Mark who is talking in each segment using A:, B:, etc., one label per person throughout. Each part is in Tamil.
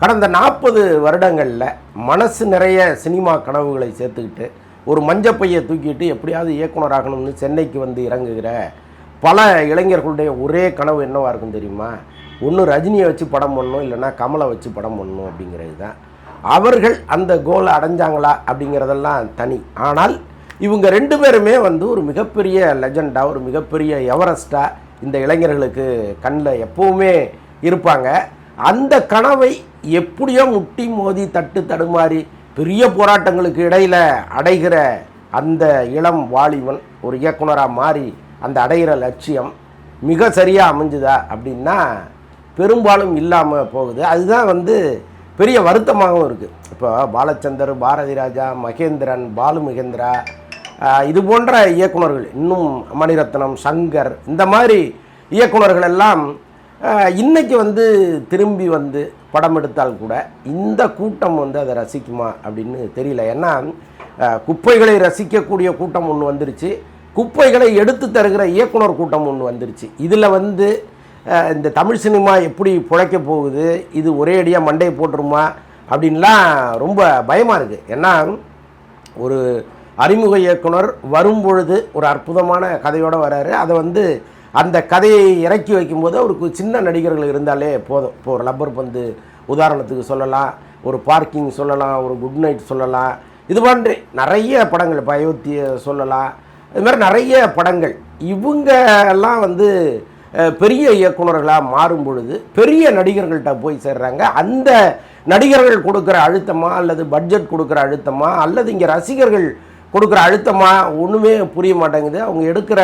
A: கடந்த நாற்பது வருடங்களில் மனசு நிறைய சினிமா கனவுகளை சேர்த்துக்கிட்டு ஒரு மஞ்சப்பையை தூக்கிட்டு எப்படியாவது இயக்குனராகணும்னு சென்னைக்கு வந்து இறங்குகிற பல இளைஞர்களுடைய ஒரே கனவு என்னவாக இருக்கும் தெரியுமா? ஒன்று ரஜினியை வச்சு படம் பண்ணணும் இல்லைன்னா கமலை வச்சு படம் பண்ணணும் அப்படிங்கிறது தான். அவர்கள் அந்த கோலை அடைஞ்சாங்களா அப்படிங்கிறதெல்லாம் தனி. ஆனால் இவங்க ரெண்டு பேருமே வந்து ஒரு மிகப்பெரிய லெஜண்டாக ஒரு மிகப்பெரிய எவரெஸ்டாக இந்த இளைஞர்களுக்கு கண்ணில் எப்போவுமே இருப்பாங்க. அந்த கனவை எப்படியோ முட்டி மோதி தட்டு தடுமாறி பெரிய போராட்டங்களுக்கு இடையில் அடைகிற அந்த இளம் வாலிபன் ஒரு இயக்குனராக மாறி அந்த அடைகிற லட்சியம் மிக சரியாக அமைஞ்சுதா அப்படின்னா பெரும்பாலும் இல்லாமல் போகுது. அதுதான் வந்து பெரிய வருத்தமாகவும் இருக்குது இப்போ பாலச்சந்தர் பாரதி ராஜா மகேந்திரன் பாலு மகேந்திரா இது போன்ற இயக்குனர்கள் இன்னும் மணிரத்னம் சங்கர் இந்த மாதிரி இயக்குனர்கள் எல்லாம் இன்றைக்கி வந்து திரும்பி வந்து படம் எடுத்தால் கூட இந்த கூட்டம் வந்து அதை ரசிக்குமா அப்படின்னு தெரியல. ஏன்னா குப்பைகளை ரசிக்கக்கூடிய கூட்டம் ஒன்று வந்துருச்சு. குப்பைகளை எடுத்து தருகிற இயக்குனர் கூட்டம் ஒன்று வந்துருச்சு. இதில் வந்து இந்த தமிழ் சினிமா எப்படி பிழைக்க போகுது இது ஒரே அடியாக மண்டையை போட்டுருமா அப்படின்லாம் ரொம்ப பயமாக இருக்குது ஏன்னா ஒரு அறிமுக இயக்குனர் வரும் பொழுது ஒரு அற்புதமான கதையோடு வராரு. அதை வந்து அந்த கதையை இறக்கி வைக்கும்போது அவருக்கு சின்ன நடிகர்கள் இருந்தாலே போதும். இப்போ ஒரு லப்பர் பந்து உதாரணத்துக்கு சொல்லலாம் ஒரு பார்க்கிங் சொல்லலாம் ஒரு குட் நைட் சொல்லலாம். இது மாதிரி நிறைய படங்கள் இப்போ அயோத்தியை சொல்லலாம். இது மாதிரி நிறைய படங்கள். இவங்க எல்லாம் வந்து பெரிய இயக்குனர்களாக மாறும் பொழுது பெரிய நடிகர்கள்ட்ட போய் சேர்றாங்க. அந்த நடிகர்கள் கொடுக்குற அழுத்தமா அல்லது பட்ஜெட் கொடுக்குற அழுத்தமா அல்லது இங்கே ரசிகர்கள் கொடுக்குற அழுத்தமா ஒன்றுமே புரிய மாட்டேங்குது. அவங்க எடுக்கிற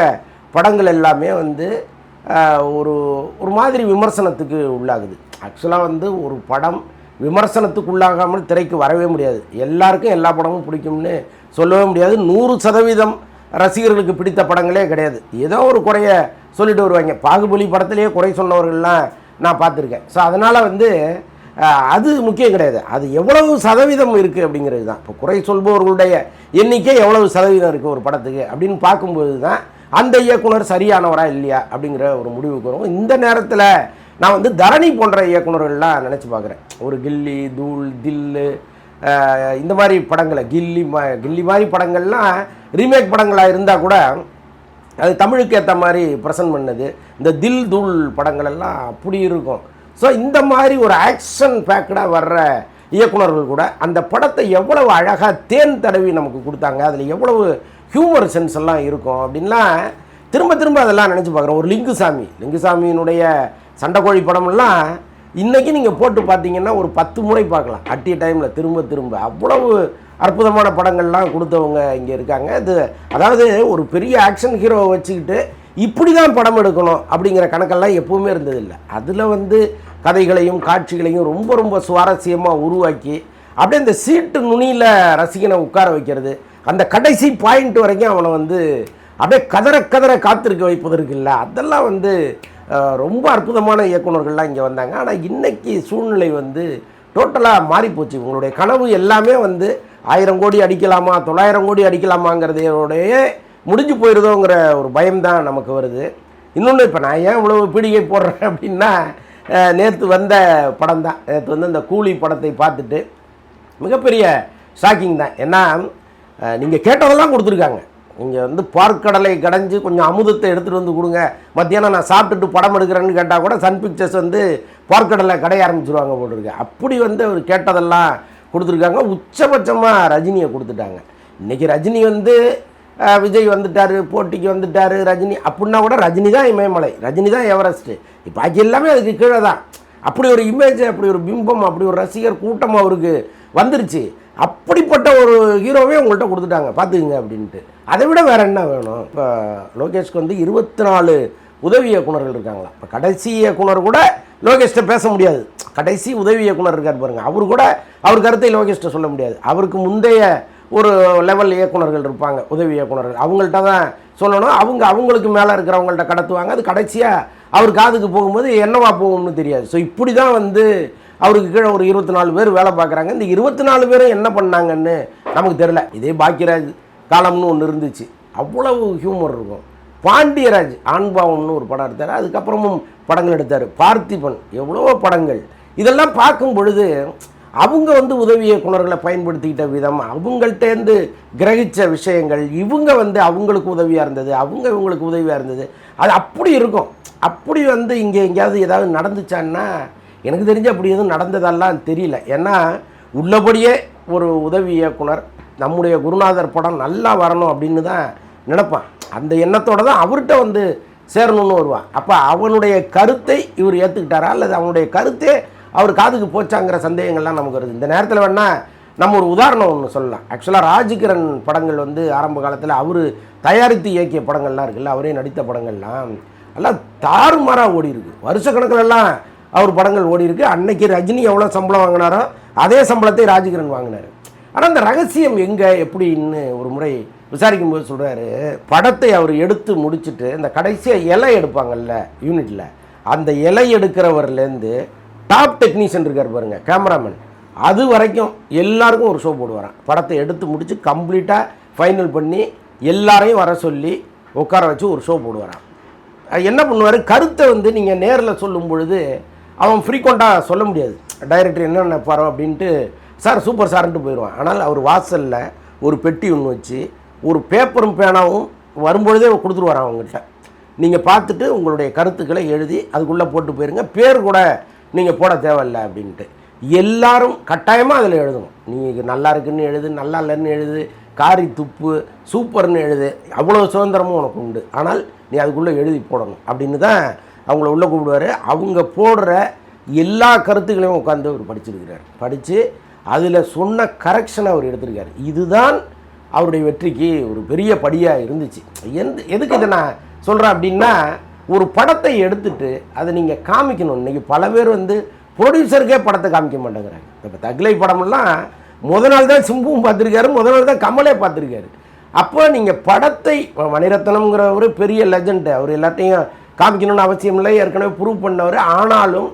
A: படங்கள் எல்லாமே வந்து ஒரு ஒரு மாதிரி விமர்சனத்துக்கு உள்ளாகுது. ஆக்சுவலாக வந்து ஒரு படம் விமர்சனத்துக்கு உள்ளாகாமல் திரைக்கு வரவே முடியாது. எல்லாருக்கும் எல்லா படமும் பிடிக்கும்னு சொல்லவே முடியாது. நூறு சதவீதம் ரசிகர்களுக்கு பிடித்த படங்களே கிடையாது. ஏதோ ஒரு குறைய சொல்லிட்டு வருவாங்க. பாகுபலி படத்திலேயே குறை சொன்னவர்கள்லாம் நான் பார்த்துருக்கேன். ஸோ அதனால் வந்து அது முக்கியம் கிடையாது. அது எவ்வளவு சதவீதம் இருக்குது அப்படிங்கிறது தான். இப்போ குறை சொல்பவர்களுடைய எண்ணிக்கை எவ்வளவு சதவீதம் இருக்குது ஒரு படத்துக்கு அப்படின்னு பார்க்கும்போது தான் அந்த இயக்குனர் சரியானவரா இல்லையா அப்படிங்கிற ஒரு முடிவுக்கு வரும். இந்த நேரத்தில் நான் வந்து தரணி போன்ற இயக்குனர்கள்லாம் நினச்சி பார்க்குறேன். ஒரு கில்லி தூள் தில்லு இந்த மாதிரி படங்களை கில்லி மா கில்லி மாதிரி படங்கள்லாம் ரீமேக் படங்களாக இருந்தால் கூட அது தமிழுக்கு ஏற்ற மாதிரி ப்ரெசன்ட் பண்ணது. இந்த தில் தூள் படங்கள் எல்லாம் அப்படி இருக்கும். ஸோ இந்த மாதிரி ஒரு ஆக்ஷன் பேக்கடாக வர்ற இயக்குனர்கள் கூட அந்த படத்தை எவ்வளவு அழகாக தேன் தடவி நமக்கு கொடுத்தாங்க அதில் எவ்வளவு ஹியூமர் சென்ஸ் எல்லாம் இருக்கும் அப்படின்லாம் திரும்ப திரும்ப அதெல்லாம் நினச்சி பார்க்குறோம். ஒரு லிங்குசாமி லிங்குசாமியினுடைய சண்டைக்கோழி படமெல்லாம் இன்றைக்கி நீங்கள் போட்டு பார்த்தீங்கன்னா ஒரு பத்து முறை பார்க்கலாம். அட்டி டைமில் திரும்ப திரும்ப. அவ்வளவு அற்புதமான படங்கள்லாம் கொடுத்தவங்க இங்கே இருக்காங்க. இது அதாவது ஒரு பெரிய ஆக்ஷன் ஹீரோவை வச்சுக்கிட்டு இப்படி தான் படம் எடுக்கணும் அப்படிங்கிற கணக்கெல்லாம் எப்பவுமே இருந்ததில்லை. அதில் வந்து கதைகளையும் காட்சிகளையும் ரொம்ப ரொம்ப சுவாரஸ்யமாக உருவாக்கி அப்படியே இந்த சீட்டு நுனியில் ரசிகனை உட்கார வைக்கிறது. அந்த கடைசி பாயிண்ட் வரைக்கும் அவனை வந்து அப்படியே கதற கதற காத்திருக்க வைப்பதற்கு இல்லை அதெல்லாம் வந்து ரொம்ப அற்புதமான இயக்குனர்கள்லாம் இங்கே வந்தாங்க. ஆனால் இன்றைக்கி சூழ்நிலை வந்து டோட்டலாக மாறிப்போச்சு உங்களுடைய கனவு எல்லாமே வந்து ஆயிரம் கோடி அடிக்கலாமா தொள்ளாயிரம் கோடி அடிக்கலாமாங்கிறதையோடைய முடிஞ்சு போயிடுதோங்கிற ஒரு பயம்தான் நமக்கு வருது. இன்னொன்று இப்போ நான் ஏன் இவ்வளவு பீடிகை போடுறேன் அப்படின்னா நேற்று வந்த படம் தான் நேற்று வந்து இந்த கூலி படத்தை பார்த்துட்டு மிகப்பெரிய ஷாக்கிங் தான். ஏன்னா நீங்கள் கேட்டதெல்லாம் கொடுத்துருக்காங்க. நீங்கள் வந்து பார்க்கடலை கடைஞ்சி கொஞ்சம் அமுதத்தை எடுத்துகிட்டு வந்து கொடுங்க. மத்தியானம் நான் சாப்பிட்டுட்டு படம் எடுக்கிறேன்னு கேட்டால் கூட சன் பிக்சர்ஸ் வந்து பார்க்கடலை கடைய ஆரம்பிச்சிருவாங்க போட்டிருக்கு அப்படி வந்து அவர் கேட்டதெல்லாம் கொடுத்துருக்காங்க. உச்சபட்சமாக ரஜினியை கொடுத்துட்டாங்க. இன்றைக்கி ரஜினி வந்து விஜய் வந்துட்டார் போட்டிக்கு வந்துட்டார் ரஜினி. அப்படின்னா கூட ரஜினி தான் இமயமலை. ரஜினி தான் எவரெஸ்ட்டு இப்போ அது எல்லாமே அதுக்கு கீழே தான். அப்படி ஒரு இமேஜ் அப்படி ஒரு பிம்பம் அப்படி ஒரு ரசிகர் கூட்டம் அவருக்கு வந்துருச்சு. அப்படிப்பட்ட ஒரு ஹீரோவே உங்கள்கிட்ட கொடுத்துட்டாங்க. பார்த்துக்குங்க அப்படின்ட்டு. அதை விட வேறு என்ன வேணும்? இப்போ லோகேஷ்க்கு வந்து இருபத்தி நாலு உதவி இயக்குனர்கள் இருக்காங்களா? இப்போ கடைசி இயக்குனர் கூட லோகேஷ்ட பேச முடியாது. கடைசி உதவி இயக்குனர் இருக்கார் பாருங்கள் அவர் கூட அவர் கருத்தை லோகேஷ்ட சொல்ல முடியாது. அவருக்கு முந்தைய ஒரு லெவல் இயக்குனர்கள் இருப்பாங்க உதவி இயக்குனர்கள். அவங்கள்ட்ட தான் சொல்லணும். அவங்க அவங்களுக்கு மேலே இருக்கிறவங்கள்ட்ட கடத்துவாங்க. அது கடைசியாக அவர் காதுக்கு போகும்போது என்னவா போகும்னு தெரியாது. ஸோ இப்படி தான் வந்து அவருக்கு கீழே ஒரு இருபத்தி நாலு பேர் வேலை பார்க்குறாங்க. இந்த இருபத்தி நாலு பேரும் என்ன பண்ணாங்கன்னு நமக்கு தெரில இதே பாக்கியராஜ் காலம்னு ஒன்று இருந்துச்சு. அவ்வளவு ஹியூமர் இருக்கும். பாண்டியராஜ் ஆண்பாவம்னு ஒரு படம் எடுத்தார். அதுக்கப்புறமும் படங்கள் எடுத்தார். பார்த்திபன் எவ்வளவோ படங்கள். இதெல்லாம் பார்க்கும் பொழுது அவங்க வந்து உதவி இயக்குனர்களை பயன்படுத்திக்கிட்ட விதம் அவங்கள்ட்டேருந்து கிரகிச்ச விஷயங்கள் இவங்க வந்து அவங்களுக்கு உதவியாக இருந்தது அவங்க இவங்களுக்கு உதவியாக இருந்தது. அது அப்படி இருக்கும். அப்படி வந்து இங்கே எங்கேயாவது ஏதாவது நடந்துச்சான்னா எனக்கு தெரிஞ்சு அப்படி எதுவும் நடந்ததெல்லாம் தெரியல. ஏன்னா உள்ளபடியே ஒரு உதவி இயக்குனர் நம்முடைய குருநாதர் படம் நல்லா வரணும் அப்படின்னு தான் நினைப்பான். அந்த எண்ணத்தோடு தான் அவர்கிட்ட வந்து சேரணும்னு வருவான். அப்போ அவனுடைய கருத்தை இவர் ஏற்றுக்கிட்டாரா அல்லது அவனுடைய கருத்தே அவர் காதுக்கு போச்சாங்கிற சந்தேகங்கள்லாம் நமக்கு வருது. இந்த நேரத்தில் வேணால் நம்ம ஒரு உதாரணம் ஒன்று சொல்லலாம். ஆக்சுவலாக ராஜகிரண் படங்கள் வந்து ஆரம்ப காலத்தில் அவர் தயாரித்து இயக்கிய படங்கள்லாம் இருக்குல்ல அவரே நடித்த படங்கள்லாம். எல்லாம் தாறுமாறாக ஓடி இருக்கு வருஷக்கணக்கிலெல்லாம் அவர் படங்கள் ஓடி இருக்கு அன்னைக்கு ரஜினி எவ்வளோ சம்பளம் வாங்கினாரோ அதே சம்பளத்தை ராஜகிரண் வாங்கினார். ஆனால் அந்த ரகசியம் எங்கே எப்படின்னு ஒரு முறை விசாரிக்கும் போது சொல்கிறாரு படத்தை அவர் எடுத்து முடிச்சுட்டு இந்த கடைசியாக இலை எடுப்பாங்கல்ல யூனிட்டில் அந்த இலை எடுக்கிறவர்லேருந்து டாப் டெக்னீஷியன் இருக்கார் பாருங்க கேமராமேன் அது வரைக்கும் எல்லாருக்கும் ஒரு ஷோ போடுவாராம். படத்தை எடுத்து முடித்து கம்ப்ளீட்டாக ஃபைனல் பண்ணி எல்லாரையும் வர சொல்லி உட்கார வச்சு ஒரு ஷோ போடுவாராம். என்ன பண்ணுவார்? கருத்தை வந்து நீங்கள் நேரில் சொல்லும் பொழுது அவன் ஃப்ரீக்வெண்ட்டாக சொல்ல முடியாது. டைரக்டர் என்ன நினைப்பாரோ அப்படின்ட்டு சார் சூப்பர் சார்ன்ட்டு போயிடுவான் ஆனால் அவர் வாசலில் ஒரு பெட்டி ஒன்று வச்சு ஒரு பேப்பரும் பேனாவும் வரும்பொழுதே கொடுத்துருவார் அவங்ககிட்ட. நீங்கள் பார்த்துட்டு உங்களுடைய கருத்துக்களை எழுதி அதுக்குள்ளே போட்டு போயிருங்க. பேர் கூட நீங்கள் போட தேவையில்ல அப்படின்ட்டு. எல்லாரும் கட்டாயமாக அதில் எழுதணும். நீங்கள் நல்லா இருக்குன்னு எழுது நல்லா இல்லைன்னு எழுது காரி துப்பு சூப்பர்னு எழுது அவ்வளோ சுதந்திரமும் உனக்கு உண்டு. ஆனால் நீ அதுக்குள்ளே எழுதி போடணும் அப்படின்னு தான் அவங்கள உள்ளே கூப்பிடுவார். அவங்க போடுற எல்லா கருத்துக்களையும் உட்காந்து அவர் படிச்சிருக்கிறார். படித்து அதில் சொன்ன கரெக்ஷனை அவர் எடுத்திருக்கார். இதுதான் அவருடைய வெற்றிக்கு ஒரு பெரிய படியாக இருந்துச்சு. எந்த எதுக்கு இதை நான் சொல்கிறேன் அப்படின்னா ஒரு படத்தை எடுத்துட்டு அதை நீங்கள் காமிக்கணும். இன்றைக்கி பல பேர் வந்து ப்ரொடியூசருக்கே படத்தை காமிக்க மாட்டேங்கிறாங்க. இப்போ தக்லை படமெல்லாம் முத நாள் தான் சிம்புவும் பார்த்துருக்காரு முத நாள் தான் கமலே பார்த்துருக்காரு. அப்போ நீங்கள் படத்தை மணிரத்னம்ங்கிறவர் மணிரத்னம்ங்கிற ஒரு பெரிய லெஜண்டு அவர் எல்லாத்தையும் காமிக்கணும்னு அவசியம் இல்லை. ஏற்கனவே ப்ரூவ் பண்ணவர். ஆனாலும்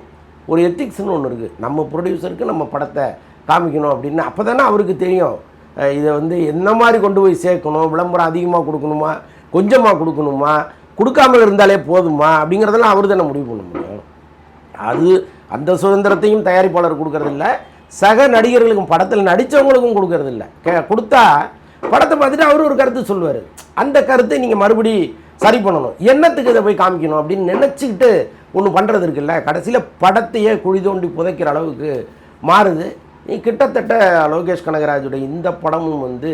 A: ஒரு எத்திக்ஸ்னு ஒன்று இருக்குது நம்ம ப்ரொடியூசருக்கு நம்ம படத்தை காமிக்கணும் அப்படின்னு அப்போ தானே அவருக்கு தெரியும். இதை வந்து என்ன மாதிரி கொண்டு போய் சேர்க்கணும்? விளம்பரம் அதிகமாக கொடுக்கணுமா? கொஞ்சமாக கொடுக்கணுமா? கொடுக்காம இருந்தாலே போதுமா? அப்படிங்கிறதெல்லாம் அவர் தானே முடிவு பண்ண முடியும். அது அந்த சுதந்திரத்தையும் தயாரிப்பாளர் கொடுக்கறதில்ல. சக நடிகர்களுக்கும் படத்தில் நடித்தவங்களுக்கும் கொடுக்கறதில்ல. கே கொடுத்தா படத்தை பார்த்துட்டு அவர் ஒரு கருத்து சொல்லுவார். அந்த கருத்தை நீங்கள் மறுபடி சரி பண்ணணும். என்னத்துக்கு இதை போய் காமிக்கணும் அப்படின்னு நினச்சிக்கிட்டு ஒன்று பண்ணுறது இருக்குல்ல? கடைசியில் படத்தையே குழி தோண்டி புதைக்கிற அளவுக்கு மாறுது. நீ கிட்டத்தட்ட லோகேஷ் கனகராஜுடைய இந்த படமும் வந்து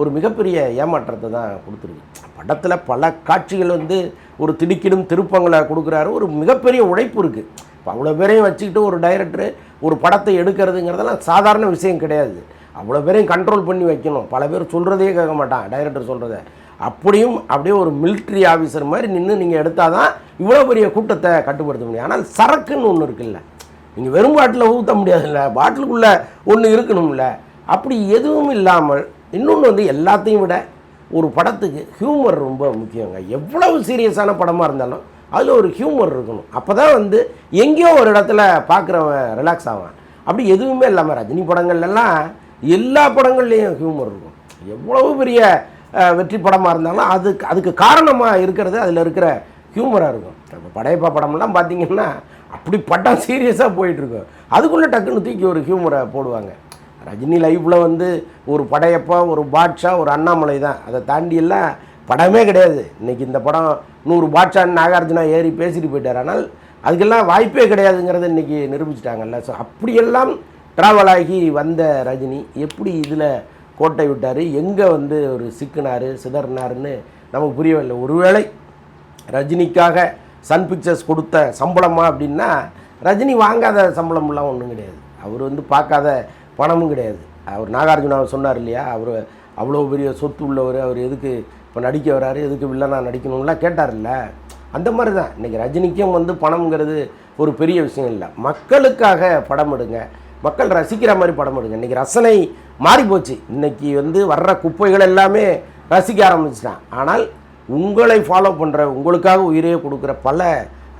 A: ஒரு மிகப்பெரிய ஏமாற்றத்தை தான் கொடுத்துருக்கு. படத்தில் பல காட்சிகள் வந்து ஒரு திடுக்கிடும் திருப்பங்களை கொடுக்குறாரு. ஒரு மிகப்பெரிய உழைப்பு இருக்குது இப்போ அவ்வளோ பேரையும் வச்சுக்கிட்டு ஒரு டைரக்டர் ஒரு படத்தை எடுக்கிறதுங்கிறதெல்லாம் சாதாரண விஷயம் கிடையாது. அவ்வளோ பேரையும் கண்ட்ரோல் பண்ணி வைக்கணும். பல பேர் சொல்கிறதே கேட்க மாட்டான் டைரக்டர் சொல்கிறத அப்படியும் அப்படியே ஒரு மிலிட்ரி ஆஃபீஸர் மாதிரி நின்று நீங்கள் எடுத்தால் தான் இவ்வளோ பெரிய கூட்டத்தை கட்டுப்படுத்த முடியும். ஆனால் சரக்குன்னு ஒன்று இருக்குல்ல. நீங்கள் வெறும் பாட்டில் ஊற்ற முடியாதுல்ல. பாட்டிலுக்குள்ளே ஒன்று இருக்கணும்ல. அப்படி எதுவும் இல்லாமல் இன்னொன்று வந்து எல்லாத்தையும் விட ஒரு படத்துக்கு ஹியூமர் ரொம்ப முக்கியங்க. எவ்வளவு சீரியஸான படமாக இருந்தாலும் அதில் ஒரு ஹியூமர் இருக்கணும். அப்போ தான் வந்து எங்கேயோ ஒரு இடத்துல பார்க்குறவன் ரிலாக்ஸ் ஆவான். அப்படி எதுவுமே இல்லாமல் ரஜினி படங்கள்லாம் எல்லா படங்கள்லேயும் ஹியூமர் இருக்கும். எவ்வளவு பெரிய வெற்றி படமாக இருந்தாலும் அதுக்கு அதுக்கு காரணமாக இருக்கிறது அதில் இருக்கிற ஹியூமராக இருக்கும். இப்போ படையப்பா படம்லாம் பார்த்தீங்கன்னா அப்படி பட்டம் சீரியஸாக போயிட்டுருக்கும் அதுக்குள்ளே டக்குன்னு தூக்கி ஒரு ஹியூமரை போடுவாங்க. ரஜினி லைஃப்பில் வந்து ஒரு படையப்பா ஒரு பாட்ஷா ஒரு அண்ணாமலை தான். அதை தாண்டி எல்லாம் படமே கிடையாது. இன்னைக்கு இந்த படம் நூறு பாட்ஷான்னு நாகார்ஜுனா ஏறி பேசிட்டு போயிட்டார். ஆனால் அதுக்கெல்லாம் வாய்ப்பே கிடையாதுங்கிறத இன்றைக்கி நிரூபிச்சிட்டாங்கல்ல. ஸோ அப்படியெல்லாம் ட்ராவல் ஆகி வந்த ரஜினி எப்படி இதில் கோட்டை விட்டார்? எங்கே வந்து ஒரு சிக்கினார் சிதறினாருன்னு நமக்கு புரியவில்லை. ஒருவேளை ரஜினிக்காக சன் பிக்சர்ஸ் கொடுத்த சம்பளமா அப்படின்னா ரஜினி வாங்காத சம்பளம்லாம் ஒன்றும் கிடையாது. அவர் வந்து பார்க்காத பணமும் கிடையாது. அவர் நாகார்ஜுனா சொன்னார் இல்லையா? அவர் அவ்வளோ பெரிய சொத்து உள்ளவர் அவர் எதுக்கு இப்போ நடிக்க வராரு எதுக்கு வில்லனா நடிக்கணும்லாம் கேட்டார்ல. அந்த மாதிரி தான் இன்றைக்கி ரஜினிக்கும் வந்து பணம்ங்கிறது ஒரு பெரிய விஷயம் இல்லை. மக்களுக்காக படம் எடுங்க. மக்கள் ரசிக்கிற மாதிரி படம் எடுங்க. இன்றைக்கி ரசனை மாறி போச்சு இன்றைக்கி வந்து வர்ற குப்பைகள் எல்லாமே ரசிக்க ஆரம்பிச்சிட்டான். ஆனால் உங்களை ஃபாலோ பண்ணுற உங்களுக்காக உயிரே கொடுக்குற பல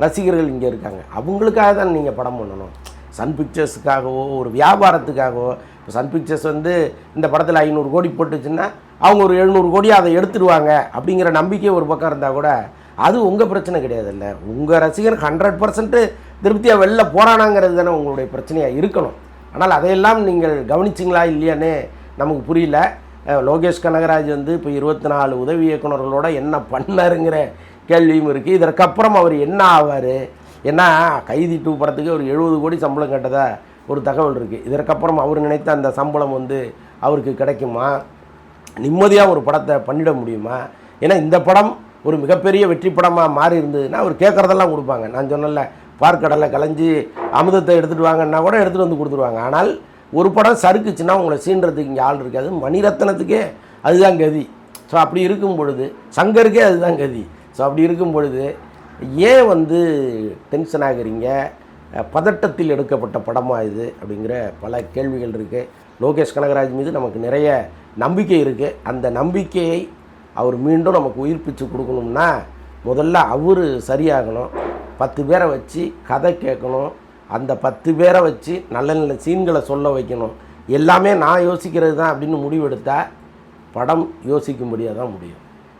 A: ரசிகர்கள் இங்கே இருக்காங்க. அவங்களுக்காக தான் நீங்கள் படம் பண்ணணும். சன் பிக்சர்ஸுக்காகவோ ஒரு வியாபாரத்துக்காகவோ இப்போ சன் பிக்சர்ஸ் வந்து இந்த படத்தில் ஐநூறு கோடி போட்டுச்சுன்னா அவங்க ஒரு எழுநூறு கோடி அதை எடுத்துடுவாங்க அப்படிங்கிற நம்பிக்கை ஒரு பக்கம் இருந்தால் கூட அது உங்கள் பிரச்சனை கிடையாதுல்ல. உங்கள் ரசிகர் ஹண்ட்ரட் பர்சன்ட்டு திருப்தியாக வெளில போகிறானாங்கிறது தானே உங்களுடைய பிரச்சனையாக இருக்கணும். ஆனால் அதையெல்லாம் நீங்கள் கவனிச்சிங்களா இல்லையானே நமக்கு புரியல. லோகேஷ் கனகராஜ் வந்து இப்போ இருபத்தி நாலு உதவி இயக்குநர்களோட என்ன பண்ணாருங்கிற கேள்வியும் இருக்குது இதற்கப்புறம் அவர் என்ன ஆவார்? ஏன்னா கைதி டூ படத்துக்கு ஒரு எழுபது கோடி சம்பளம் கேட்டதா ஒரு தகவல் இருக்குது இதற்கப்புறம் அவர் நினைத்த அந்த சம்பளம் வந்து அவருக்கு கிடைக்குமா? நிம்மதியாக ஒரு படத்தை பண்ணிட முடியுமா? ஏன்னா இந்த படம் ஒரு மிகப்பெரிய வெற்றி படமாக மாறி இருந்ததுன்னா அவர் கேட்குறதெல்லாம் கொடுப்பாங்க. நான் சொன்னல பார்க்கடலை கலைஞ்சி அமுதத்தை எடுத்துகிட்டு வாங்கன்னா கூட எடுத்துகிட்டு வந்து கொடுத்துருவாங்க. ஆனால் ஒரு படம் சறுக்குச்சுன்னா உங்களை சீன்றதுக்கு இங்கே ஆள் இருக்காது. மணிரத்னத்துக்கே அதுதான் கதி. ஸோ அப்படி இருக்கும் பொழுது சங்கருக்கே அதுதான் கதி. ஸோ அப்படி இருக்கும் பொழுது ஏன் வந்து டென்ஷன் ஆகிறீங்க பதட்டத்தில் எடுக்கப்பட்ட படமாக இது? அப்படிங்கிற பல கேள்விகள் இருக்குது லோகேஷ் கனகராஜ் மீது நமக்கு நிறைய நம்பிக்கை இருக்குது அந்த நம்பிக்கையை அவர் மீண்டும் நமக்கு உயிர்ப்பிச்சு கொடுக்கணும்னா முதல்ல அவர் சரியாகணும். பத்து பேரை வச்சு கதை கேட்கணும். அந்த பத்து பேரை வச்சு நல்ல நல்ல சீன்களை சொல்ல வைக்கணும். எல்லாமே நான் யோசிக்கிறது தான் அப்படின்னு முடிவெடுத்தால் படம் யோசிக்கும்படியாக தான் முடியும்.